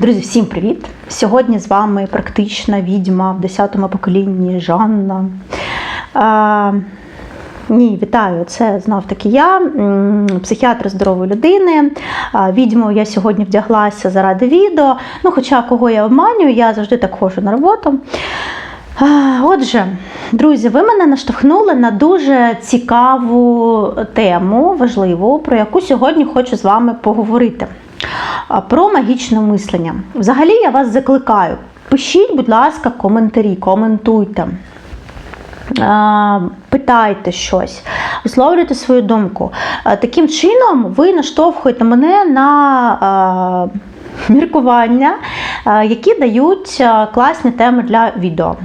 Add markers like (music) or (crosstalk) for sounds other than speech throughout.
Друзі, всім привіт! Сьогодні з вами практична відьма в 10-му поколінні Жанна. А, ні, вітаю! Це знов таки я, психіатр здорової людини. А, Відьмою я сьогодні вдяглася заради відео. Ну, хоча кого я обманюю, я завжди так ходжу на роботу. Отже, друзі, ви мене наштовхнули на дуже цікаву тему, важливу, про яку сьогодні хочу з вами поговорити. Про магічне мислення. Взагалі я вас закликаю. Пишіть, будь ласка, коментарі, коментуйте. Питайте щось, висловлюйте свою думку. Таким чином, ви наштовхуєте мене на міркування, які дають класні теми для відео.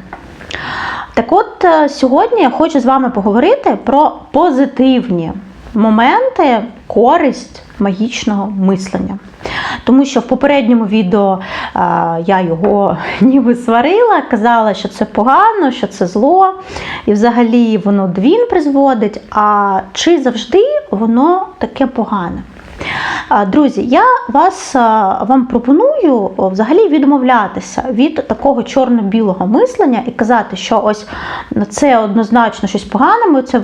Так от е, сьогодні я хочу з вами поговорити про позитивні моменти, користь магічного мислення. Тому що в попередньому відео е, я його (laughs) ніби сварила, казала, що це погано, що це зло, і взагалі воно двін призводить. А чи завжди воно таке погане? Друзі, я вас вам пропоную взагалі відмовлятися від такого чорно-білого мислення і казати, що ось це однозначно щось погане, ми це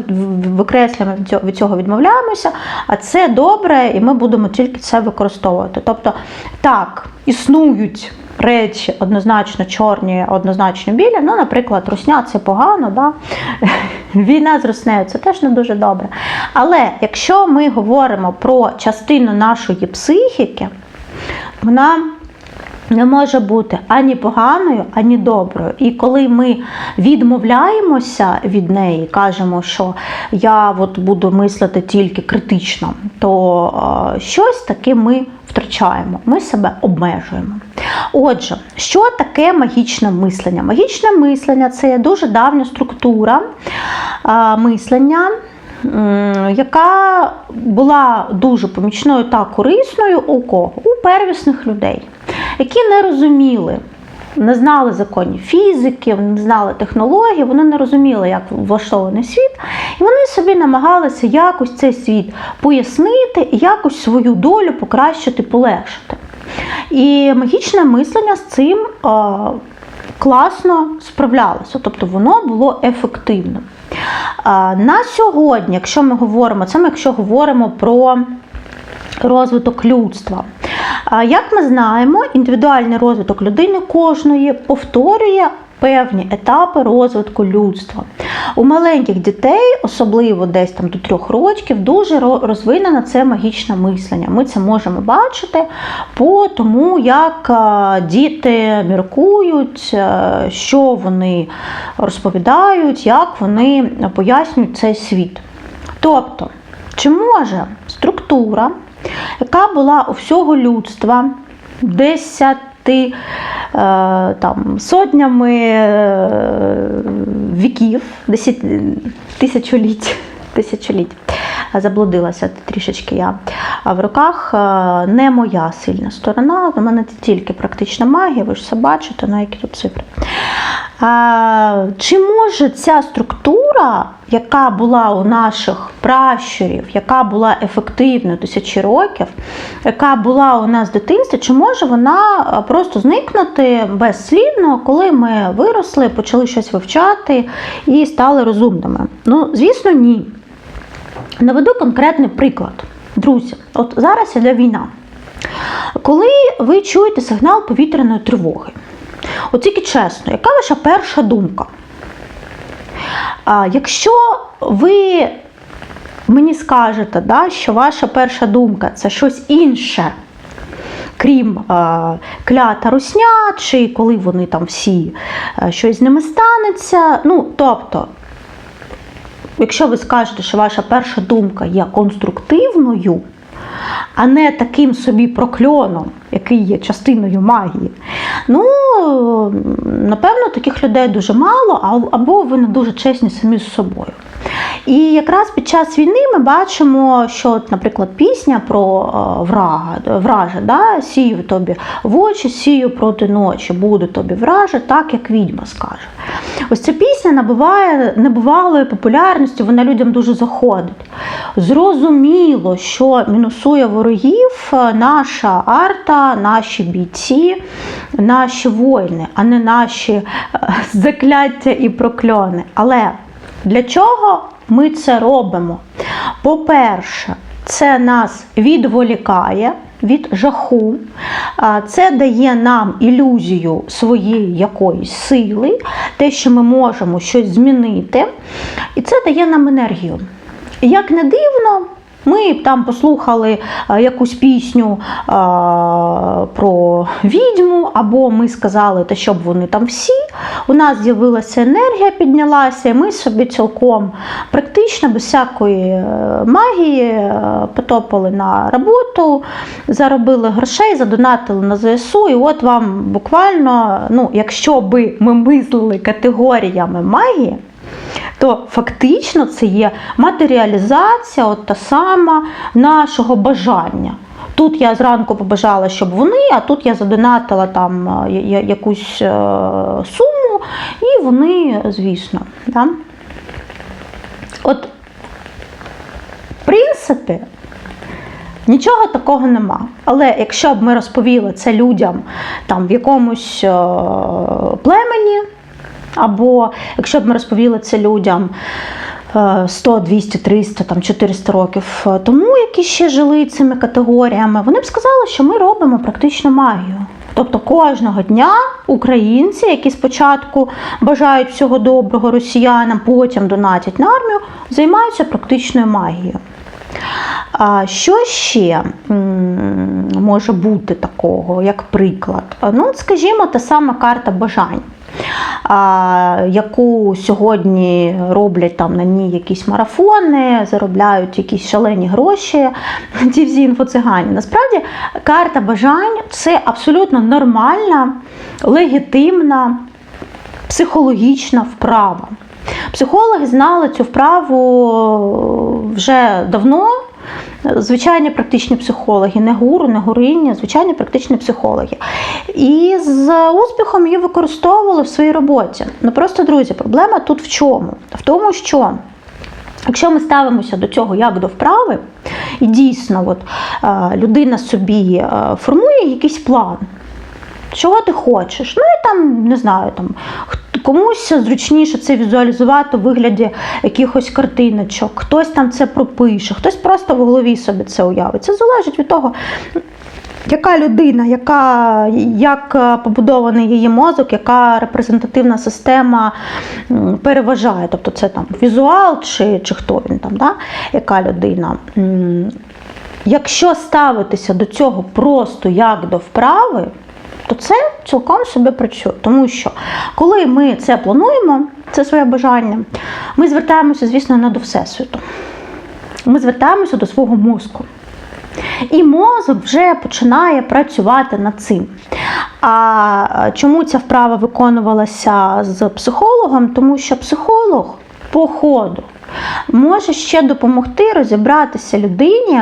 викреслюємо від цього відмовляємося, а це добре, і ми будемо тільки це використовувати. Тобто, так, існують. Речі однозначно чорні, однозначно білі. Ну, наприклад, русня це погано, да? (laughs) війна з руснею це теж не дуже добре. Але якщо ми говоримо про частину нашої психіки, вона не може бути ані поганою, ані доброю. І коли ми відмовляємося від неї, кажемо, що я от буду мислити тільки критично, то е, щось таке ми втрачаємо, ми себе обмежуємо. Отже, що таке магічне мислення? Магічне мислення це дуже давня структура мислення. Яка була дуже помічною та корисною у кого? У первісних людей, які не розуміли, не знали законів фізики, не знали технологій, вони не розуміли, як влаштований світ, і вони собі намагалися якось цей світ пояснити і якось свою долю покращити, полегшити. І магічне мислення з цим класно справлялося, тобто воно було ефективним. На сьогодні, якщо ми говоримо, це ми якщо говоримо про розвиток людства. Як ми знаємо, індивідуальний розвиток людини кожної повторює певні етапи розвитку людства. У маленьких дітей, особливо десь там до трьох років, дуже ро- розвинено це магічне мислення. Ми це можемо бачити по тому, як діти міркують, що вони розповідають, як вони пояснюють цей світ. Тобто, чи може структура, яка була у всього людства десяти е, там, сотнями е, віків, десять, тисячоліть, тисячоліть. Заблудилася трішечки я в руках. Не моя сильна сторона. У мене тільки практична магія, ви ж все бачите, на які тут цифри. А, Чи може ця структура, яка була у наших пращурів, яка була ефективною тисячі років, яка була у нас в дитинстві, чи може вона просто зникнути безслідно, коли ми виросли, почали щось вивчати і стали розумними? Ну, звісно, ні. Наведу конкретний приклад. Друзі, от зараз іде війна. Коли ви чуєте сигнал повітряної тривоги, от тільки чесно, яка ваша перша думка? А, якщо ви мені скажете, да, що ваша перша думка це щось інше, крім е, клята русня, чи коли вони там всі е, щось з ними станеться, ну, тобто, якщо ви скажете, що ваша перша думка є конструктивною, а не таким собі прокльоном, який є частиною магії. Ну, напевно, таких людей дуже мало, або ви не дуже чесні самі з собою. І якраз під час війни ми бачимо, що, наприклад, пісня про е, врага, враже, да? сію тобі в очі, сію проти ночі, буде тобі враже, так як відьма скаже. Ось ця пісня набуває небувалої популярності, вона людям дуже заходить. Зрозуміло, що мінусує ворогів е, наша арта, наші бійці, наші воїни, а не наші е, закляття і прокльони. Але для чого ми це робимо? По-перше, це нас відволікає від жаху, це дає нам ілюзію своєї якоїсь сили, те, що ми можемо щось змінити, і це дає нам енергію. Як не дивно, ми там послухали якусь пісню а, про відьму, або ми сказали, та щоб вони там всі. У нас з'явилася енергія, піднялася, і ми собі цілком практично без всякої е, магії е, потопали на роботу, заробили грошей, задонатили на ЗСУ. І от вам буквально, ну, якщо би ми мислили категоріями магії, то фактично це є матеріалізація, от та сама нашого бажання. Тут я зранку побажала, щоб вони, а тут я задонатила там е, якусь е, суму, і вони, звісно. Да? От, в принципі, Нічого такого нема. Але якщо б ми розповіли це людям там в якомусь е, племені, або якщо б ми розповіли це людям е, 100, 200, 300, там 400 років е, тому, які ще жили цими категоріями, вони б сказали, що ми робимо практично магію. Тобто кожного дня українці, які спочатку бажають всього доброго росіянам, потім донатять на армію, займаються практичною магією. А що ще може бути такого, як приклад? Ну, скажімо, та сама карта бажань, яку сьогодні роблять там на ній якісь марафони, заробляють якісь шалені гроші, (laughs) ті всі інфоцигані. Насправді, карта бажань це абсолютно нормальна, легітимна, психологічна вправа. Психологи знали цю вправу вже давно. Звичайні практичні психологи, не гуру, не гурині, звичайні практичні психологи. І з успіхом її використовували в своїй роботі. Ну просто, друзі, проблема тут в чому? В тому, що Якщо ми ставимося до цього як до вправи, і дійсно от, е, людина собі е, формує якийсь план, чого ти хочеш. Ну і там, не знаю, там комусь зручніше це візуалізувати у вигляді якихось картиночок, хтось там це пропише, хтось просто в голові собі це уявить. Це залежить від того. Яка людина, яка, як е, побудований її мозок, яка репрезентативна система переважає? Тобто це там візуал чи, чи хто він там, да? яка людина? Якщо ставитися до цього просто як до вправи, то це цілком собі працює. Тому що коли ми це плануємо, це своє бажання, ми звертаємося, звісно, не до Всесвіту. Ми звертаємося до свого мозку. І мозок вже починає працювати над цим. А чому ця вправа виконувалася з психологом? Тому що психолог по ходу може ще допомогти розібратися людині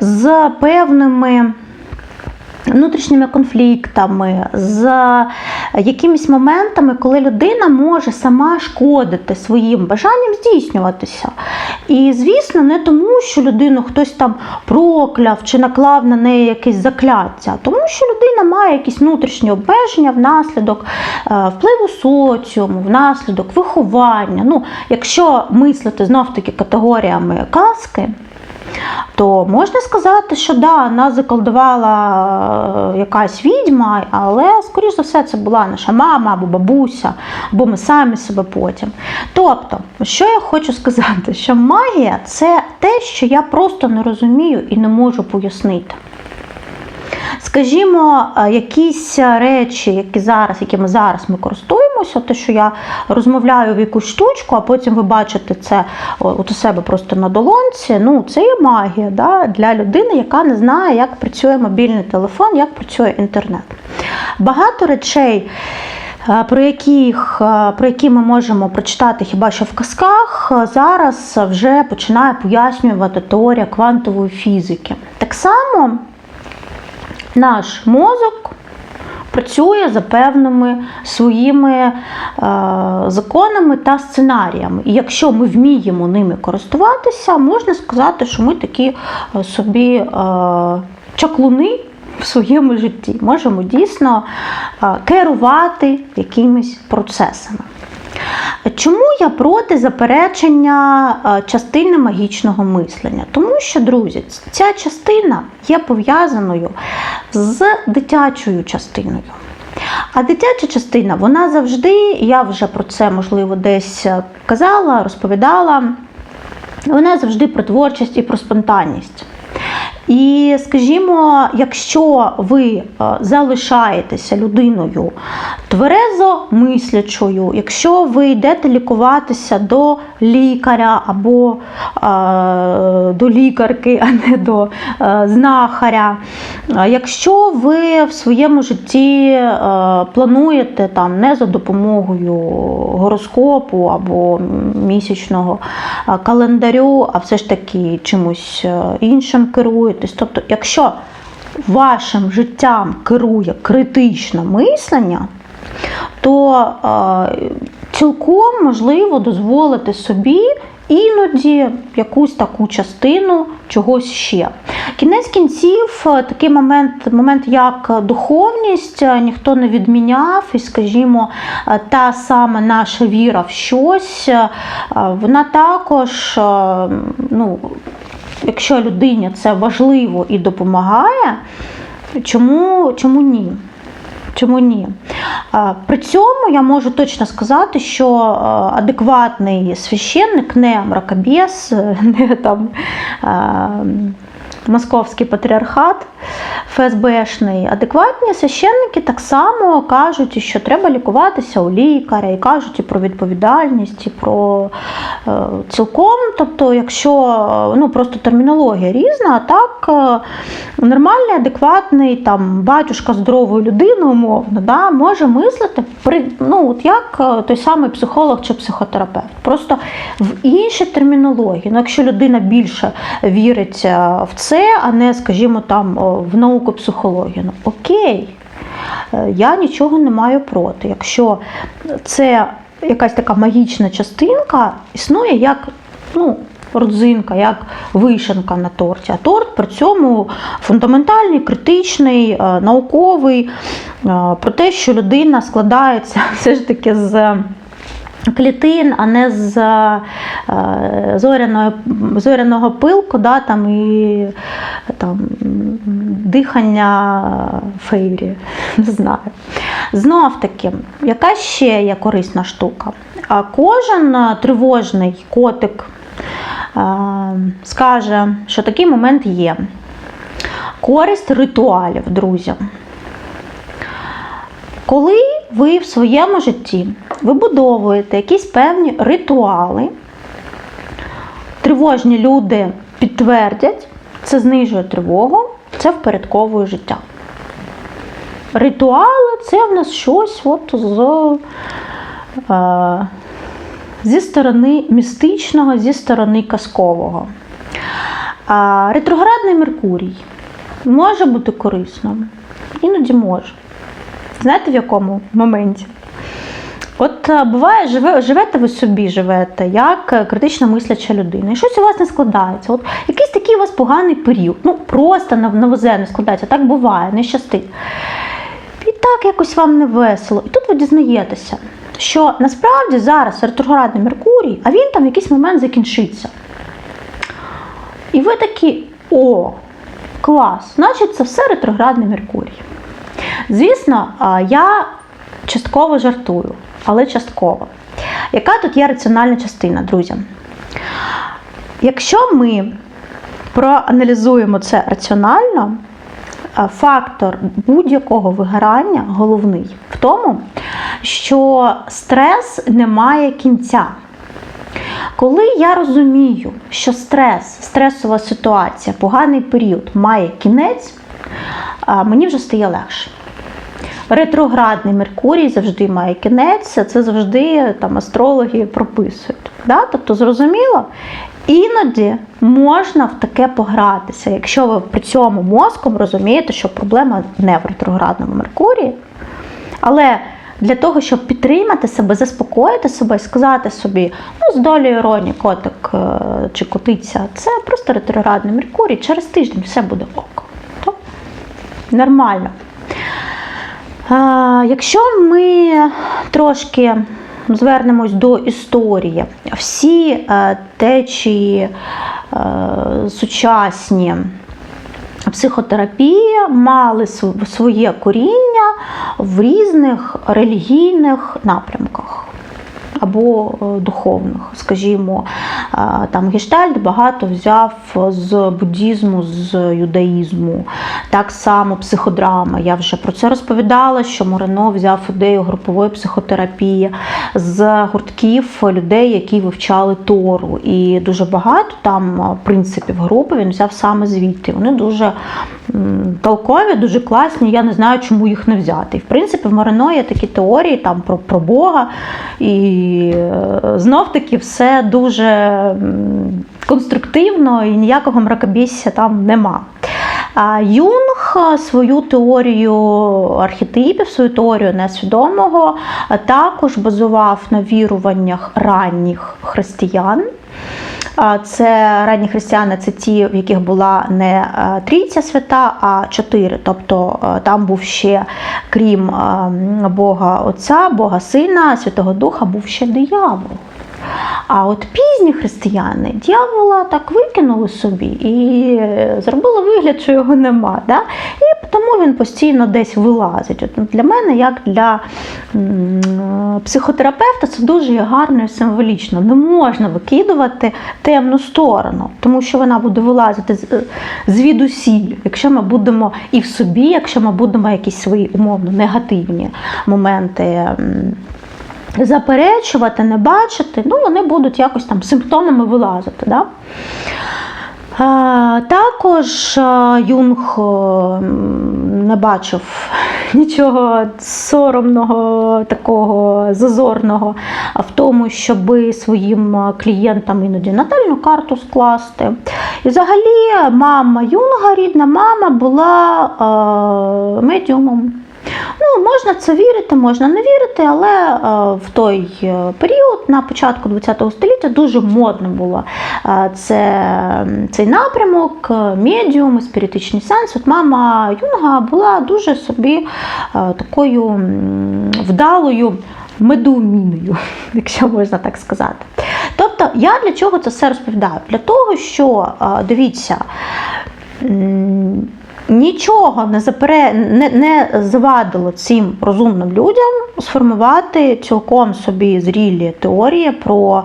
з певними внутрішніми конфліктами, з якимись моментами, коли людина може сама шкодити своїм бажанням здійснюватися. І, звісно, не тому, що людину хтось там прокляв чи наклав на неї якесь закляття, тому що людина має якісь внутрішні обмеження внаслідок е, впливу соціуму, внаслідок виховання. Ну, якщо мислити знов-таки категоріями казки, то можна сказати, що да, нас заколдувала е, якась відьма, але, скоріш за все, це була наша мама або бабуся, або ми самі себе потім. Тобто, що я хочу сказати, що магія це те, що я просто не розумію і не можу пояснити. Скажімо, е, якісь речі, які зараз, якими зараз ми користуємося, те, що я розмовляю в якусь штучку, а потім ви бачите це от у себе просто на долонці. Ну, це є магія да, для людини, яка не знає, як працює мобільний телефон, як працює інтернет. Багато речей. е, Про, яких, е, про які ми можемо прочитати хіба що в казках, е, зараз вже починає пояснювати теорія квантової фізики. Так само наш мозок працює за певними своїми е, законами та сценаріями. І якщо ми вміємо ними користуватися, можна сказати, що ми такі е, собі е, чаклуни в своєму житті. Можемо дійсно е, керувати якимись процесами. Чому я проти заперечення е, частини магічного мислення? Тому що, друзі, ця частина є пов'язаною з дитячою частиною. А дитяча частина, вона завжди, я вже про це, можливо, десь казала, розповідала, вона завжди про творчість і про спонтанність. І скажімо, якщо ви е, залишаєтеся людиною тверезо мислячою, якщо ви йдете лікуватися до лікаря або е, до лікарки, а не до е, знахаря, е, якщо ви в своєму житті е, плануєте там не за допомогою гороскопу або місячного е, календарю, а все ж таки чимось іншим керуєтесь, тобто, якщо вашим життям керує критичне мислення, то е, цілком можливо дозволити собі іноді якусь таку частину чогось ще. Кінець кінців, е, такий момент, момент як духовність, е, ніхто не відміняв, і, скажімо, е, та сама наша віра в щось, вона також, ну, якщо людині це важливо і допомагає, чому, чому ні? Чому ні? При цьому я можу точно сказати, що адекватний священник, не мракобіс, (laughs) не там московський патріархат ФСБшний, адекватні священники так само кажуть, що треба лікуватися у лікаря, і кажуть і про відповідальність, і про е, цілком. Тобто, якщо е, ну просто термінологія різна, а так е, нормальний, адекватний там батюшка здорової людини, умовно, да, може мислити при ну, от як е, той самий психолог чи психотерапевт. Просто в іншій термінології. Ну, якщо людина більше вірить е, в це, а не, скажімо, там в науку психології, ну окей. Е, Я нічого не маю проти. Якщо це якась така магічна частинка, існує як ну, родзинка, як вишенка на торті. А торт при цьому фундаментальний, критичний, е, науковий, е, про те, що людина складається (laughs) все ж таки з. Клітин, а не з е, зоряної, зоряного пилку, да, там, і там, дихання фейрі. (laughs) Не знаю. Знов таки, яка ще є корисна штука? Кожен тривожний котик е, скаже, що такий момент є. Користь ритуалів, друзі. Коли ви в своєму житті вибудовуєте якісь певні ритуали, тривожні люди підтвердять, це знижує тривогу, це впорядковує життя. Ритуали це в нас щось от з, е, зі сторони містичного, зі сторони казкового. А ретроградний Меркурій може бути корисним, іноді може. Знаєте в якому моменті? От е, буває, живе, живете ви собі, живете, як е, критично мисляча людина, і щось у вас не складається. От якийсь такий у вас поганий період, ну просто на, на не складається, так буває, не щастить. І так якось вам не весело. І тут ви дізнаєтеся, що насправді зараз ретроградний Меркурій, а він там в якийсь момент закінчиться. І ви такі, о, клас, значить, це все ретроградний Меркурій. Звісно, я частково жартую, але частково. Яка тут є раціональна частина, друзі? Якщо ми проаналізуємо це раціонально, фактор будь-якого вигорання головний в тому, що стрес не має кінця. Коли я розумію, що стрес, стресова ситуація, поганий період має кінець, мені вже стає легше. Ретроградний Меркурій завжди має кінець, це завжди там астрологи прописують. Да? Тобто, зрозуміло, іноді можна в таке погратися, якщо ви при цьому мозком розумієте, що проблема не в ретроградному Меркурії, Але для того, щоб підтримати себе, заспокоїти себе, і сказати собі, ну, з долею іронії, котик е, чи котиця, це просто ретроградний Меркурій, через тиждень все буде ок. То нормально. Якщо ми трошки звернемось до історії, всі е, течії е, сучасні психотерапії мали своє коріння в різних релігійних напрямках. Або е, духовних, скажімо, е, там Гештальт багато взяв з буддізму, з юдаїзму. Так само психодрама. Я вже про це розповідала, що Морено взяв ідею групової психотерапії з гуртків людей, які вивчали Тору. І дуже багато там е, принципів групи він взяв саме звідти. Вони дуже толкові, дуже класні. Я не знаю, чому їх не взяти. І в принципі, в Морено є такі теорії там про, про Бога. І знов таки все дуже конструктивно і ніякого мракобісся там нема. А Юнг свою теорію архетипів, свою теорію несвідомого також базував на віруваннях ранніх християн. Це ранні християни, це ті, в яких була не е, трійця свята, а чотири. Тобто е, там був ще, крім е, Бога Отця, Бога Сина, Святого Духа, був ще диявол. А от пізні християни дьявола так викинули собі і зробили вигляд, що його нема. Да? І тому він постійно десь вилазить. От для мене, як для психотерапевта, це дуже гарно і символічно. Не можна викидувати темну сторону, тому що вона буде вилазити з- звідусіль, якщо ми будемо і в собі, якщо ми будемо якісь свої умовно негативні моменти. заперечувати, не бачити, ну вони будуть якось там симптомами вилазити. Да? Також Юнг не бачив (laughs) нічого соромного, такого зазорного в тому, щоб своїм клієнтам іноді натальну карту скласти. І взагалі мама Юнга, рідна мама, була медіумом. Ну, можна це вірити, можна не вірити, але е, в той е, період, на початку ХХ століття, дуже модно було е, це, цей напрямок, медіум, спіритичний сенс. От мама Юнга була дуже собі такою вдалою медоуміною, (laughs) якщо можна так сказати. Тобто, я для чого це все розповідаю? Для того, що дивіться. Нічого не запере... не, не завадило цим розумним людям сформувати цілком собі зрілі теорії про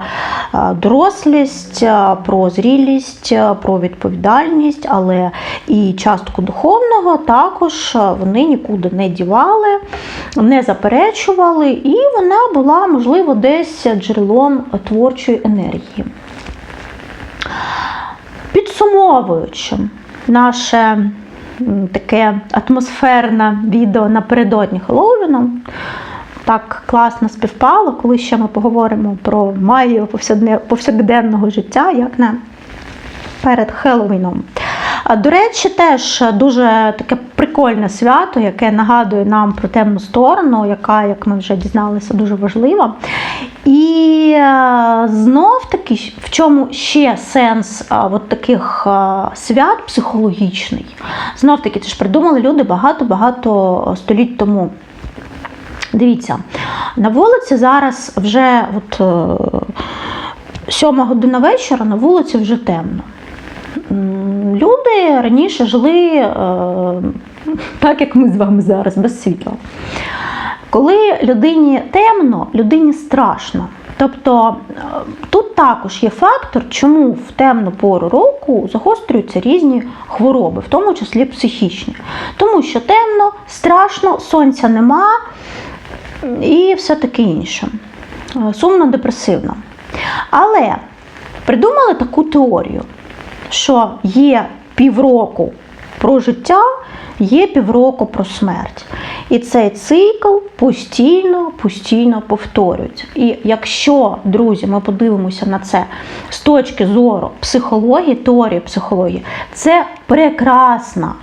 е, дорослість, е, про зрілість, е, про відповідальність, але і частку духовного також вони нікуди не дівали, не заперечували, і вона була, можливо, десь джерелом творчої енергії. Підсумовуючи наше таке атмосферне відео напередодні Хеллоуіну, так класно співпало, коли ще ми поговоримо про магію повсякденного життя, як не перед Хеллоуіном. До речі, теж дуже таке прикольне свято, яке нагадує нам про темну сторону, яка, як ми вже дізналися, дуже важлива. І е, знов таки, в чому ще сенс от таких свят психологічний? Знов таки, це ж придумали люди багато-багато століть тому. Дивіться, на вулиці зараз вже от, е, сьома година вечора, на вулиці вже темно. Люди раніше жили е, так, як ми з вами зараз, без світла. Коли людині темно, людині страшно. Тобто е, тут також є фактор, чому в темну пору року загострюються різні хвороби, в тому числі психічні. Тому що темно, страшно, сонця нема і все таке інше. Е, Сумно, депресивно. Але придумали таку теорію, що є півроку про життя, є півроку про смерть. І цей цикл постійно, постійно повторюється. І якщо, друзі, ми подивимося на це з точки зору психології, теорії психології, це прекрасна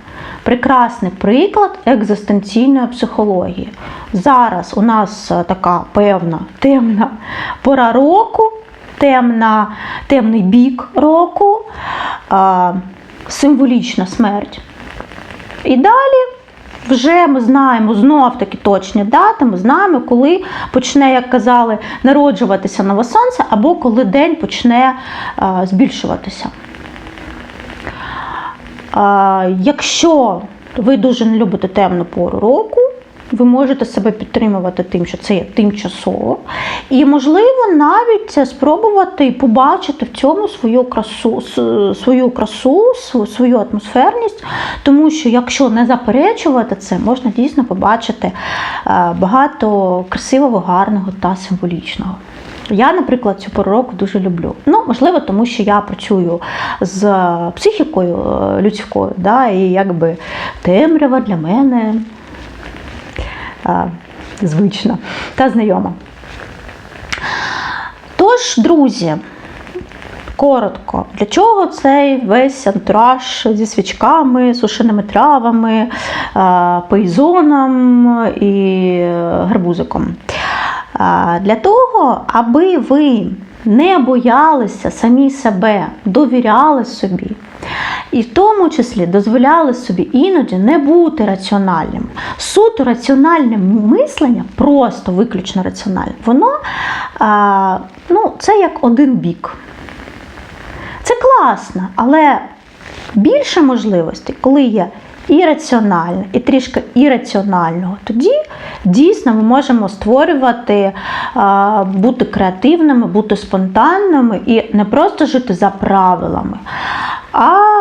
прекрасний приклад екзистенційної психології. Зараз у нас е, така певна темна пора року, темна, темний бік року, е, символічна смерть. І далі вже ми знаємо знов таки точні дати, ми знаємо, коли почне, як казали, народжуватися нове сонце, або коли день почне е, збільшуватися. Е, якщо ви дуже не любите темну пору року, ви можете себе підтримувати тим, що це є тимчасово, і, можливо, навіть спробувати побачити в цьому свою красу, свою красу, свою атмосферність, тому що якщо не заперечувати це, можна дійсно побачити е, багато красивого, гарного та символічного. Я, наприклад, цю пору року дуже люблю. Ну, можливо, тому що я працюю з психікою е, людською, да, і якби темрява для мене звична та знайома. Тож, друзі, коротко, для чого цей весь антураж зі свічками, сушеними травами, пейзоном і гарбузиком? Для того, аби ви не боялися самі себе, довіряли собі. І в тому числі дозволяли собі іноді не бути раціональним. Суто раціональне мислення, просто виключно раціональне, воно а, ну, це як один бік. Це класно, але більше можливостей, коли є і раціональне, і трішки ірраціонального, тоді дійсно ми можемо створювати, бути креативними, бути спонтанними і не просто жити за правилами, а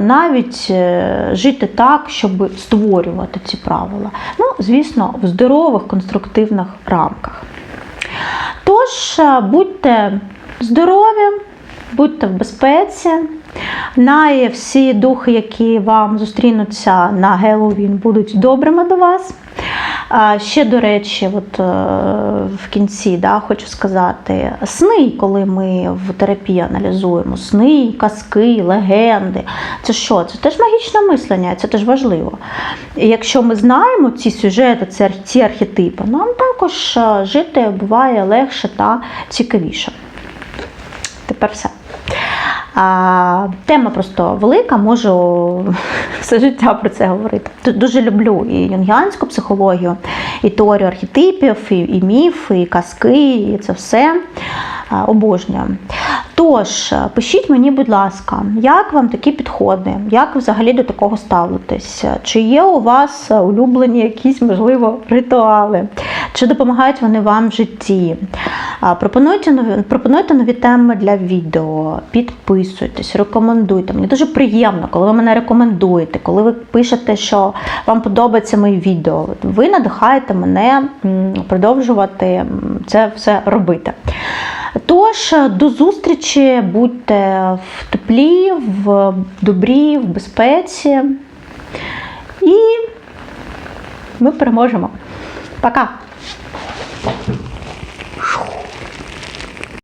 навіть е, жити так, щоб створювати ці правила. Ну, звісно, в здорових конструктивних рамках. Тож, е, будьте здорові, будьте в безпеці. Най всі духи, які вам зустрінуться на Геловін, будуть добрими до вас. Ще, до речі, от е, в кінці да, хочу сказати, сни, коли ми в терапії аналізуємо сни, казки, легенди. Це що? Це теж магічне мислення, це теж важливо. І якщо ми знаємо ці сюжети, ці архетипи, нам також е, жити буває легше та цікавіше. Тепер все. Тема просто велика, можу (laughs) все життя про це говорити. Дуже люблю і юнгіанську психологію, і теорію архетипів, і, міфи, і казки, і це все обожнюю. Тож, пишіть мені, будь ласка, як вам такі підходи, як взагалі до такого ставитесь? Чи є у вас улюблені якісь, можливо, ритуали? Чи допомагають вони вам в житті? Пропонуйте нові, пропонуйте нові теми для відео, підписуйтесь, рекомендуйте. Мені дуже приємно, коли ви мене рекомендуєте, коли ви пишете, що вам подобається мої відео. Ви надихаєте мене продовжувати це все робити. Тож, до зустрічі, будьте в теплі, в добрі, в безпеці. І ми переможемо. Пока!